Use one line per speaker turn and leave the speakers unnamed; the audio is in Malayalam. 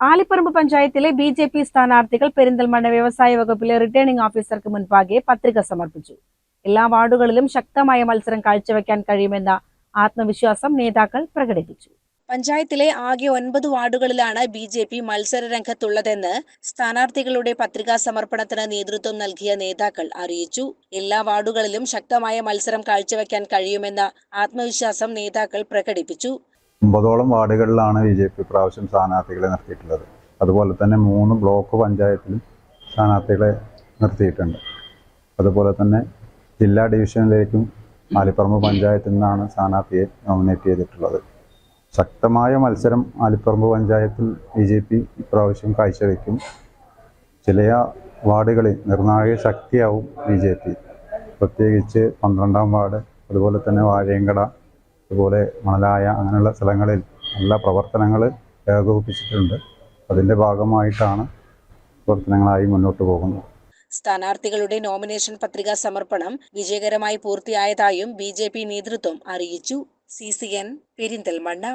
ആലിപ്പറമ്പ് പഞ്ചായത്തിലെ ബി ജെ പി സ്ഥാനാർത്ഥികൾ പെരിന്തൽമണ്ണ വ്യവസായ വകുപ്പിലെ റിട്ടേണിംഗ് ഓഫീസർക്ക് മുൻപാകെ പത്രിക സമർപ്പിച്ചു. എല്ലാ വാർഡുകളിലും ശക്തമായ മത്സരം കാഴ്ചവെക്കാൻ കഴിയുമെന്ന ആത്മവിശ്വാസം നേതാക്കൾ പ്രകടിപ്പിച്ചു. പഞ്ചായത്തിലെ ആകെ ഒൻപത് വാർഡുകളിലാണ് ബി ജെ പി മത്സര രംഗത്തുള്ളതെന്ന് സ്ഥാനാർത്ഥികളുടെ പത്രികാ സമർപ്പണത്തിന് നേതൃത്വം നൽകിയ നേതാക്കൾ അറിയിച്ചു. എല്ലാ വാർഡുകളിലും ശക്തമായ മത്സരം കാഴ്ചവെക്കാൻ കഴിയുമെന്ന ആത്മവിശ്വാസം നേതാക്കൾ പ്രകടിപ്പിച്ചു.
ഒമ്പതോളം വാർഡുകളിലാണ് ബി ജെ പി പ്രാവശ്യം സ്ഥാനാർത്ഥികളെ നിർത്തിയിട്ടുള്ളത്. അതുപോലെ തന്നെ മൂന്ന് ബ്ലോക്ക് പഞ്ചായത്തിലും സ്ഥാനാർത്ഥികളെ നിർത്തിയിട്ടുണ്ട്. അതുപോലെ തന്നെ ജില്ലാ ഡിവിഷനിലേക്കും ആലിപ്പറമ്പ് പഞ്ചായത്തിൽ നിന്നാണ് സ്ഥാനാർത്ഥിയെ നോമിനേറ്റ് ചെയ്തിട്ടുള്ളത്. ശക്തമായ മത്സരം ആലിപ്പറമ്പ് പഞ്ചായത്തിൽ ബി ജെ പി ഇപ്രാവശ്യം കാഴ്ചവെക്കും. ചില വാർഡുകളിൽ നിർണായക ശക്തിയാവും ബി ജെ പി. പ്രത്യേകിച്ച് പന്ത്രണ്ടാം വാർഡ് അതുപോലെ തന്നെ വാഴയങ്കട അതുപോലെ മണലായ അങ്ങനെയുള്ള സ്ഥലങ്ങളിൽ നല്ല പ്രവർത്തനങ്ങൾ ഏകോപിപ്പിച്ചിട്ടുണ്ട്. അതിന്റെ ഭാഗമായിട്ടാണ് പ്രവർത്തനങ്ങളായി മുന്നോട്ട് പോകുന്നത്.
സ്ഥാനാർത്ഥികളുടെ നോമിനേഷൻ പത്രികാ സമർപ്പണം വിജയകരമായി പൂർത്തിയായതായും ബി നേതൃത്വം അറിയിച്ചു. C C N Perinthalmanna